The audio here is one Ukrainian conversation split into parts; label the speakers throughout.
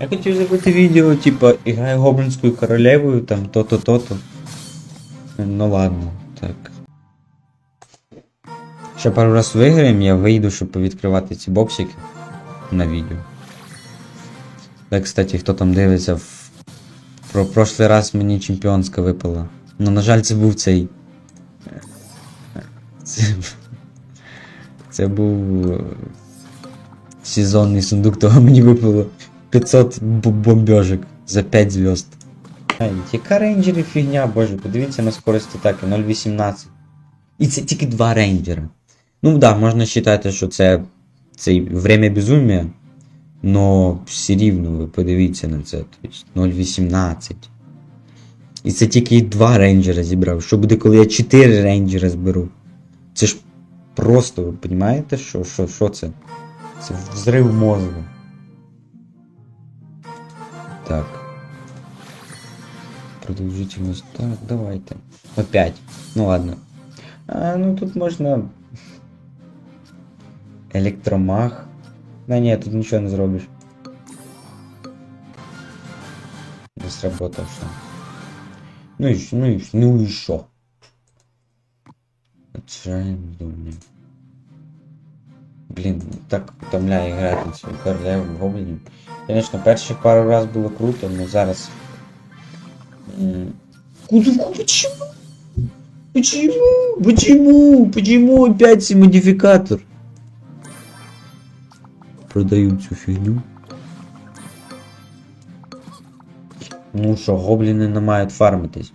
Speaker 1: Я хотів зробити відео, типа, іграю гоблінською королевою, там то-то, то-то. Ну ладно, так. Ще пару раз виграємо, я вийду, щоб повідкривати ці боксики на відео. Так, кстати, хто там дивиться, в... про прошлий раз мені чемпіонська випала. Ну, на жаль, це був цей. Це, це був е, сезонний сундук, того мені випало 500 б- бомбежок за 5 зв'язд. Ай, яка рейнджери фігня, боже, подивіться на скорость атаки 0.18. І це тільки два рейнджера. Ну да, можна вважати, що це, це время безумия, но все рівно ви подивіться на це. Тобто 0.18. І це тільки два рейнджера зібрав. Що буде, коли я 4 рейнджера зберу? Це ж просто, ви розумієте, що, що, що це? Це взрив мозку. Так. Продовжительность. Так, давайте. Опять. Ну ладно. А, ну тут можна. Електромах. Да ні, тут нічого не зробиш. Не сработав що. Ну і, що, ну і, що, ну і що? Отчаянно думаю. Блін, так утомляє грати цю королеву гоблінів. Звісно, перші пару раз було круто, але зараз. м, почему? Почему? Почему? Почему опять цей модификатор? Продаю цю фігню. Ну що, гобліни не мають фармитись.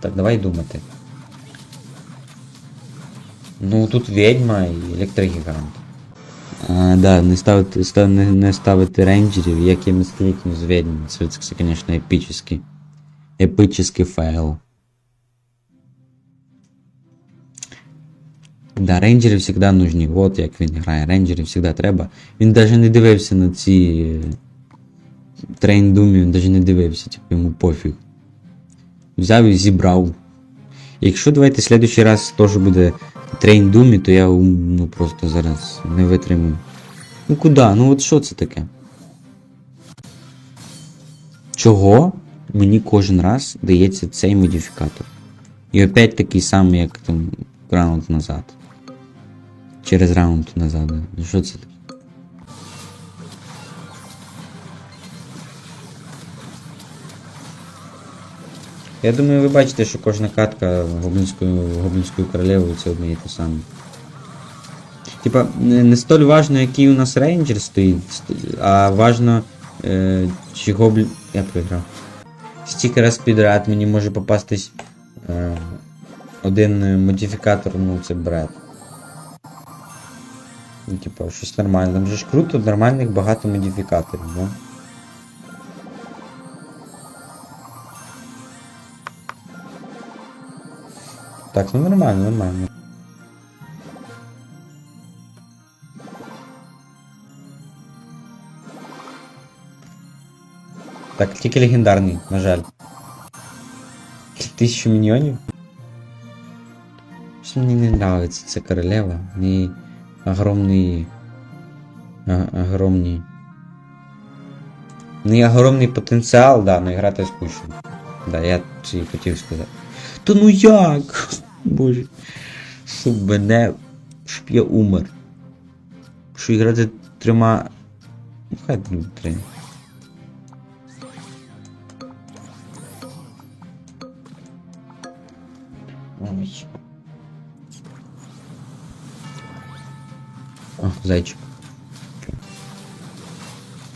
Speaker 1: Так, давай думати. Ну тут відьма і електрогігант. А, да, не ставити, став, не, не ставити рейнджерів, як я мисклікну з відьми. Це, це, звісно, епічний. Епічний файл. Да, рейнджери завжди нужні. Вот як він грає. Рейнджери завжди треба. Він навіть не дивився на ці трейн думі, він навіть не дивився, типу йому пофіг. Взяв і зібрав. Якщо давайте следующий раз теж буде трейн думі, то я ну просто зараз не витримую. Ну куди? Ну от що це таке? Чого мені кожен раз дається цей модифікатор? І опять такий самий, як там раунд назад. Через раунд назад. Ну що це таке? Я думаю, ви бачите, що кожна катка гоблінською, гоблінською королевою це одне і те саме. Типа, не столь важно, який у нас рейнджер стоїть, а важно, е, чи гоблін. Я програв. Стільки раз підряд мені може попастись е, один модифікатор, ну це бред. Ну, типа, щось нормальне. Там же ж круто, нормальних багато модифікаторів, да? Так, ну нормально, нормально. Так, тільки легендарний, на жаль. Тисячу міньйонів? Що мені не нравится ця королева. Ній огромний. огромний. В неї огромний потенціал, да, но грати скучно. Да, я це і хотів сказати. Та ну як? Боже. Щоб мене. Щоб я умер. Що грати трьома. Ну хай три. Ой. О, зайчик.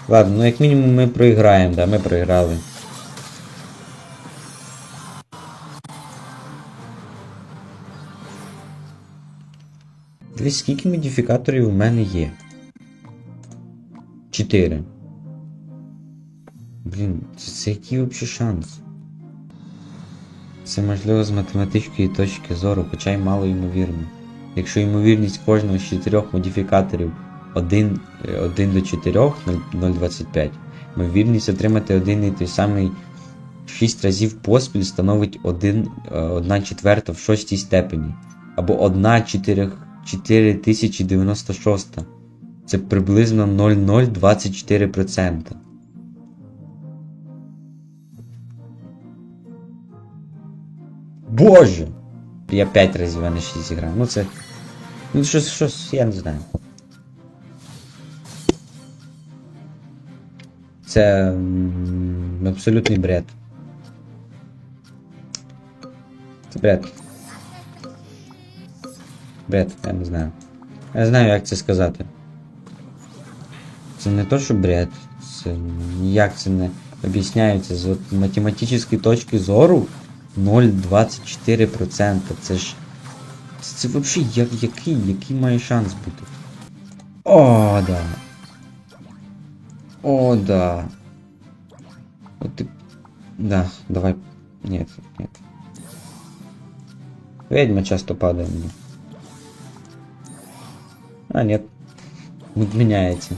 Speaker 1: Ладно, ну як мінімум ми проіграємо, да, ми проіграли. Дивись, скільки модифікаторів у мене є? Чотири. Блін, це, це який взагалі шанс? Це можливо з математичної точки зору, хоча й мало ймовірно. Якщо ймовірність кожного з чотирьох модифікаторів 1, е, 1 до 4, 0,25, ймовірність отримати один і той самий 6 разів поспіль становить 1, 1 четверта в шостій степені. Або 1 4, 4096. Це приблизно 0,024%. Боже! Я 5 разів, а не 6 зіграв. Ну це. Ну щось, щось, я не знаю. Це м, абсолютний бред. Це бред. Бред, я не знаю. Я знаю, як це сказати. Це не то, що бред. Це ніяк це не об'ясняється з от математичної точки зору 0,24%. Це ж. Це, взагалі як, який, який має шанс бути? О, да. О, да. Вот ты... Да, давай. Нет, нет. Ведьма часто падает мне. А, нет. Вот меняется.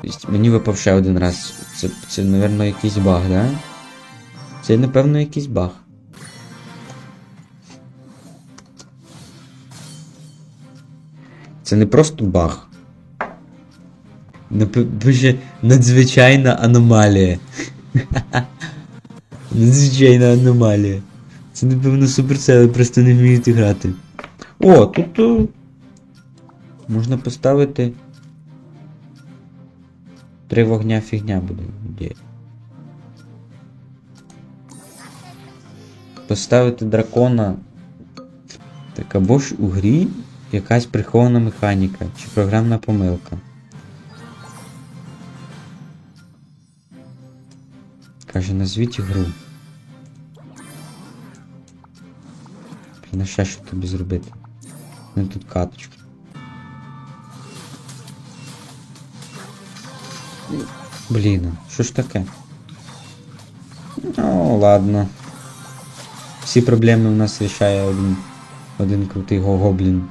Speaker 1: То есть мені випав ще один раз. Це, це, напевно, якийсь баг, да? Це, напевно, якийсь баг. Це не просто баг. Напише надзвичайна аномалія. надзвичайна аномалія. Це напевно суперсели просто не вміють грати. О, тут о, можна поставити. Три вогня фігня буде. Поставити дракона. Так або ж у грі якась прихована механіка чи програмна помилка. Каже, назвіть гру. Блін, а ще що тобі зробити? Не тут каточка. Блін, а що ж таке? Ну, ладно. Всі проблеми у нас рішає один, один крутий го- гоблін.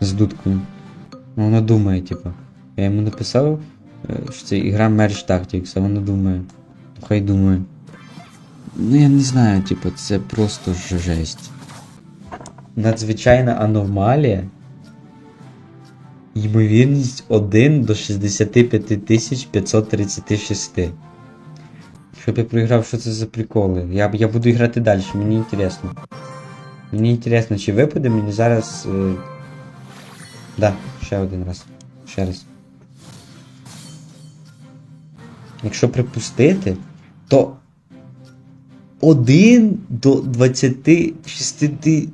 Speaker 1: З дудкою. Ну, вона думає, типа. Я йому написав, е, що це ігра Merge Tactics, а вона думає. Хай думає. Ну я не знаю, типу, це просто ж- жесть. Надзвичайна аномалія. Ймовірність 1 до 65 536. Щоб я проіграв, що це за приколи. Я, я буду грати далі, мені інтересно. Мені інтересно, чи випаде мені зараз. Е... Да, ще один раз. Ще раз. Якщо припустити, то 1 до 26 ти- дві-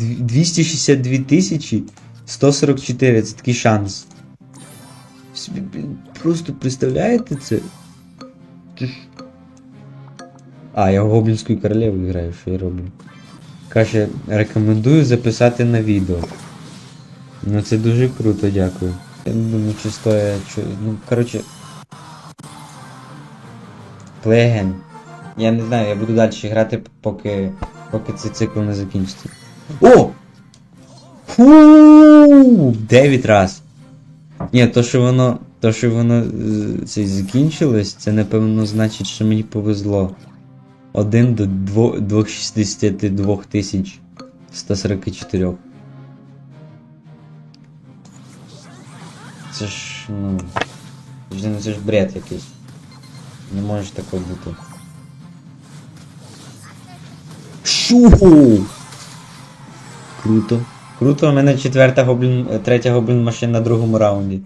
Speaker 1: 262 тисячі 144 це такий шанс. Просто представляєте це? А, я гоблінською королевою граю, що я роблю. Каже, рекомендую записати на відео. Ну це дуже круто, дякую. Я не думаю, чи стоїть. Чи... Ну, коротше. Плеген. Я не знаю, я буду далі грати, поки. поки цей цикл не закінчиться. О! Фу! 9 раз. Ні, то що воно. То, що воно е, це закінчилось, це напевно значить, що мені повезло. 1 до 262 тисяч 144. Це ж, ну. Це ж, бред якийсь. Не може такого бути. Шу! Круто. Круто, у мене четверта гоблін, е, третя гоблін машина на другому раунді.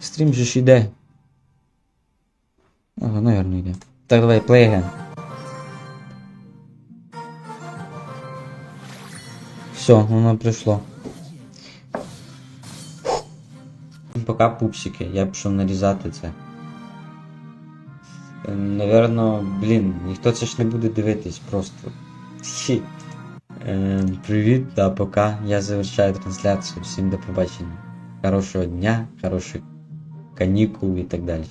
Speaker 1: Стрім же ж іде. Ага, наверно, йде. Так, давай, play again. Все, воно прийшло. Пока пупсики, я пішов нарізати це. Е, Наверно, блін, ніхто це ж не буде дивитись просто. Хі. Е, привіт та пока. Я завершаю трансляцію. Всім до побачення. Хорошого дня, хороших канікул і так далі.